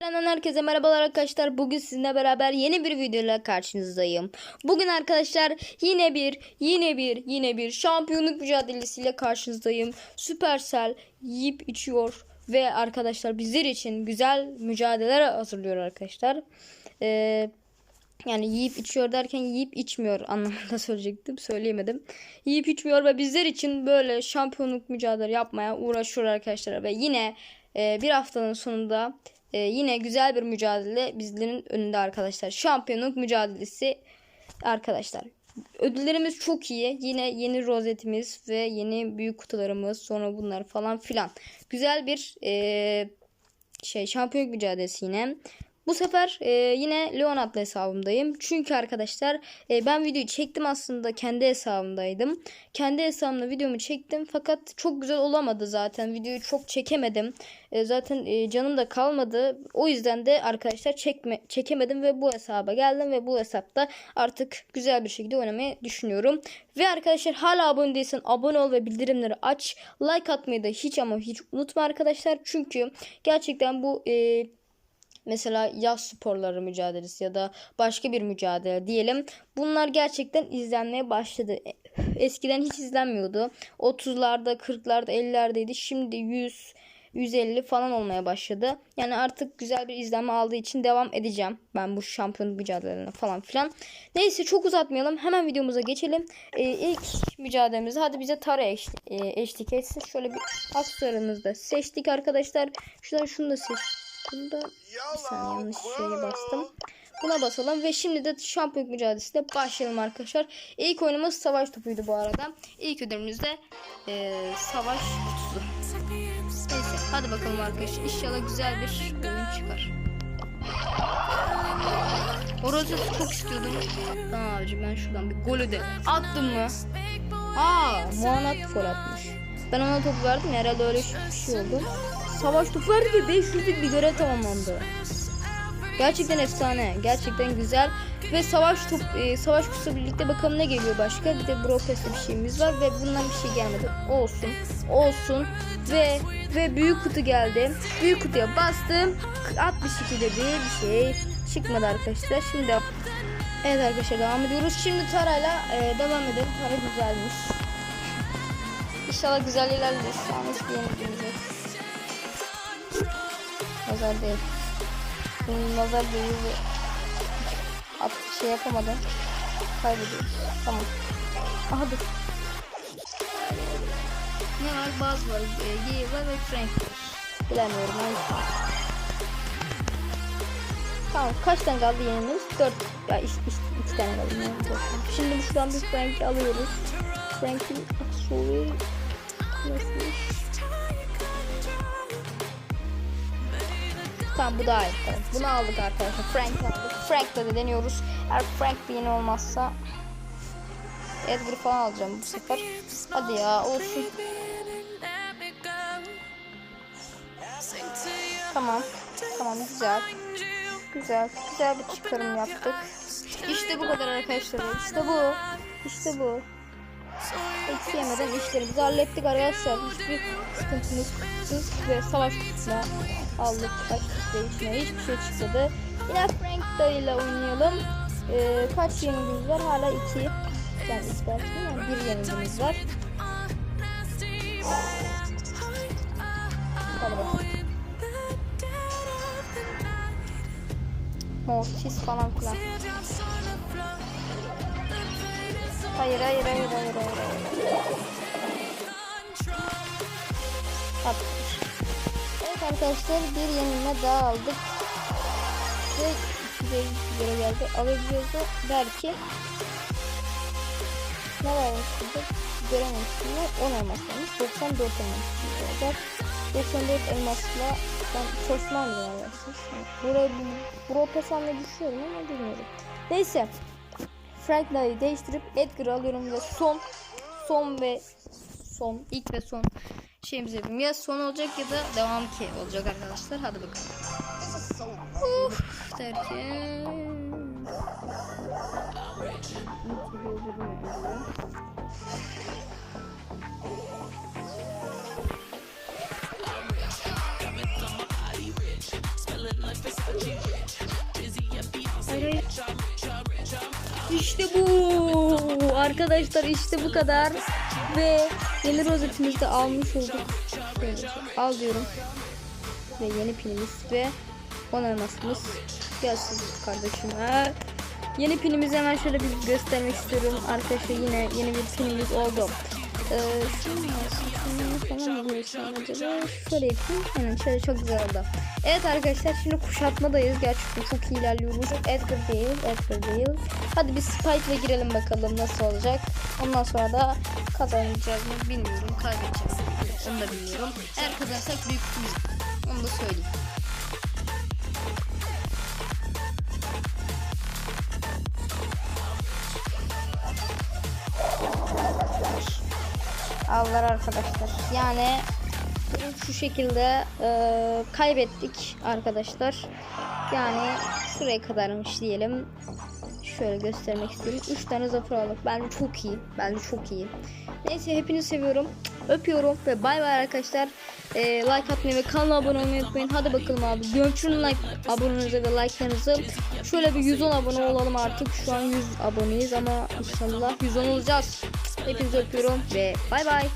Benden herkese merhabalar arkadaşlar. Bugün sizinle beraber yeni bir videoyla karşınızdayım. Bugün arkadaşlar yine bir, yine bir, yine bir şampiyonluk mücadelesiyle karşınızdayım. Supercell yiyip içiyor ve arkadaşlar bizler için güzel mücadeleler hazırlıyor arkadaşlar. Ee, yani yiyip içiyor derken yiyip içmiyor anlamında söyleyecektim. Söyleyemedim. Yiyip içmiyor ve bizler için böyle şampiyonluk mücadele yapmaya uğraşıyor arkadaşlar. Ve yine e, bir haftanın sonunda e, yine güzel bir mücadele bizlerin önünde arkadaşlar. Şampiyonluk mücadelesi arkadaşlar. Ödüllerimiz çok iyi. Yine yeni rozetimiz ve yeni büyük kutularımız sonra bunlar falan filan. Güzel bir e, şey şampiyonluk mücadelesi yine. Bu sefer e, yine Leon adlı hesabımdayım. Çünkü arkadaşlar e, ben videoyu çektim aslında kendi hesabımdaydım. Kendi hesabımda videomu çektim fakat çok güzel olamadı zaten. Videoyu çok çekemedim. E, zaten e, canım da kalmadı. O yüzden de arkadaşlar çekme, çekemedim ve bu hesaba geldim ve bu hesapta artık güzel bir şekilde oynamayı düşünüyorum. Ve arkadaşlar hala abone değilsen abone ol ve bildirimleri aç. Like atmayı da hiç ama hiç unutma arkadaşlar. Çünkü gerçekten bu e, mesela yaz sporları mücadelesi ya da başka bir mücadele diyelim. Bunlar gerçekten izlenmeye başladı. Eskiden hiç izlenmiyordu. 30'larda, 40'larda, 50'lerdeydi. Şimdi 100 150 falan olmaya başladı. Yani artık güzel bir izlenme aldığı için devam edeceğim. Ben bu şampiyonluk mücadelelerine falan filan. Neyse çok uzatmayalım. Hemen videomuza geçelim. Ee, ilk mücadelemizde hadi bize Tara eşlik, e, eşlik etsin. Şöyle bir aksesuarımızı da seçtik arkadaşlar. Şuradan şunu da seç. Bunu da bir saniye yanlış şeye bastım. Buna basalım ve şimdi de şampiyonluk mücadelesiyle başlayalım arkadaşlar. İlk oyunumuz savaş topuydu bu arada. İlk ödülümüz de e, savaş kutusu. Neyse hadi bakalım arkadaşlar. İnşallah güzel bir oyun çıkar. Orası çok istiyordum. Abicim ben şuradan bir golü de attım mı? Aa Muanat gol atmış. Ben ona topu verdim herhalde öyle bir şey oldu. Savaş topu verdi ve 500'lük bir görev tamamlandı. Gerçekten efsane. Gerçekten güzel. Ve savaş top, e, savaş kutusu birlikte bakalım ne geliyor başka. Bir de Brofest'te bir şeyimiz var ve bundan bir şey gelmedi. Olsun. Olsun. Ve ve büyük kutu geldi. Büyük kutuya bastım. 62'de bir bir şey çıkmadı arkadaşlar. Şimdi Evet arkadaşlar devam ediyoruz. Şimdi Tara'yla e, devam edelim. Tara güzelmiş. İnşallah güzel ilerleriz. Şu an hiçbir yok. Nazar değil. Bunun nazar değil ve at şey yapamadım. Kaybediyoruz. Tamam. Aha dur. Ne var? Baz var. E, Gay var ve Frank var. Bilemiyorum. Hangisi? Tamam. Kaç tane kaldı yenimiz? 4. Ya işte, işte 2 tane kaldı. Şimdi şuradan bir Frank'i alıyoruz. Frank'in nasıl? Tamam bu daha iyi. Tamam. Bunu aldık arkadaşlar. Frank aldık. Frank'la da deniyoruz. Eğer Frank yeni olmazsa Edgar falan alacağım bu sefer. Hadi ya olsun. Tamam. Tamam güzel. Güzel. Güzel bir çıkarım yaptık. İşte bu kadar arkadaşlar. İşte bu. İşte bu. Eksi yemeden işlerimizi hallettik arkadaşlar. Hiçbir sıkıntımız kutusuz ve savaş kutusuna aldık. Kutuda içine hiçbir şey çıkmadı. Yine Frank dayıyla oynayalım. Ee, kaç yenilgimiz var? Hala iki. Yani istersen yani bir yenilgimiz var. Hadi bakalım. Falan filan. Hayır hayır hayır hayır hayır. hayır. Evet arkadaşlar bir yenilme daha aldık. Ve güzel yere geldi. Alabiliyoruz da belki. Ne varmış burada? Görememiştim ve 10 elmas varmış. 94 elmas olacak. 94 elmasla ben çalışma alacağım arkadaşlar. Buraya bir bro pes almayı düşünüyorum ama bilmiyorum. Neyse. Franklin'i değiştirip Edgar'ı alıyorum ve son son ve son ilk ve son şeyimizi yapayım. Ya son olacak ya da devam ki olacak arkadaşlar. Hadi bakalım. Uf derken İşte bu. Arkadaşlar işte bu kadar. Ve yeni rozetimizi de almış olduk. Al diyorum. Ve yeni pinimiz ve 10 elmasımız gelsin kardeşim. Ha. Yeni pinimizi hemen şöyle bir göstermek istiyorum. Arkadaşlar yine yeni bir pinimiz oldu. Ee, şunu falan koysam acaba? Şöyle yapayım. Aynen şöyle çok güzel oldu. Evet arkadaşlar şimdi kuşatmadayız. Gerçekten çok iyi ilerliyoruz. Edgar değil, Edgar değil. Hadi bir Spike ile girelim bakalım nasıl olacak. Ondan sonra da kazanacağız mı bilmiyorum. Kaybedeceğiz? Onu da bilmiyorum. Eğer kazanırsak büyük kutumuz. Onu da söyleyeyim. Allah arkadaşlar. Yani şu şekilde e, kaybettik arkadaşlar. Yani şuraya kadarmış diyelim. Şöyle göstermek istiyorum. 3 tane zafer aldık. Bence çok iyi. Bence çok iyi. Neyse hepinizi seviyorum. Öpüyorum ve bay bay arkadaşlar. E, like atmayı ve kanala abone olmayı unutmayın. Hadi bakalım abi. Gömçürün like abonenize ve like'larınızı. Şöyle bir 110 abone olalım artık. Şu an 100 aboneyiz ama inşallah 110 olacağız. Hepinizi öpüyorum ve bay bay.